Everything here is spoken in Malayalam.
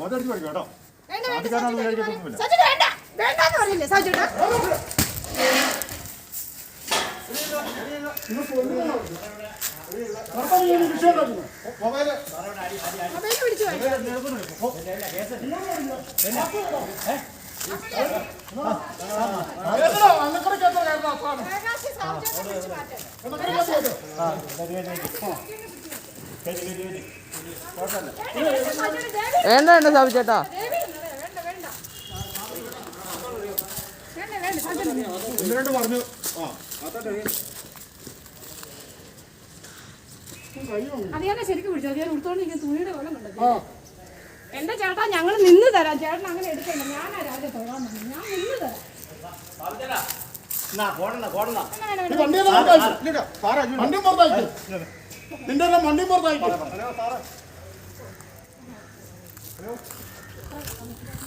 മോതടിച്ച് പഠിക്കും കേട്ടോ സജിത, വിചാരിക്കത്തൊന്നുമില്ല. വേണ്ടാന്ന് പറഞ്ഞില്ലേ, സജിത? മൊബൈൽ മൊബൈൽ പിടിച്ച് വേണ്ട, വേണ്ട, സാബു ചേട്ടാ. പറഞ്ഞു ആ അത് ഞാൻ ശരിക്കും പിടിച്ചു? അത് ഞാൻ ഉടുത്തോണ്ട് ഇങ്ങനെ തുണിയുടെ വെള്ളം കണ്ടത് എന്റെ ചേട്ടാ ഞങ്ങൾ നിന്ന് തരാം. ചേട്ടൻ അങ്ങനെ എടുക്കണ്ട. ഞാനാ രാവിലെ തൊഴാൻ വന്നത്. ഞാൻ നിന്ന് തരാം. വേണ്ട, വേണ്ട, നിന്റെ എല്ലാം മണ്ണി സാറേ.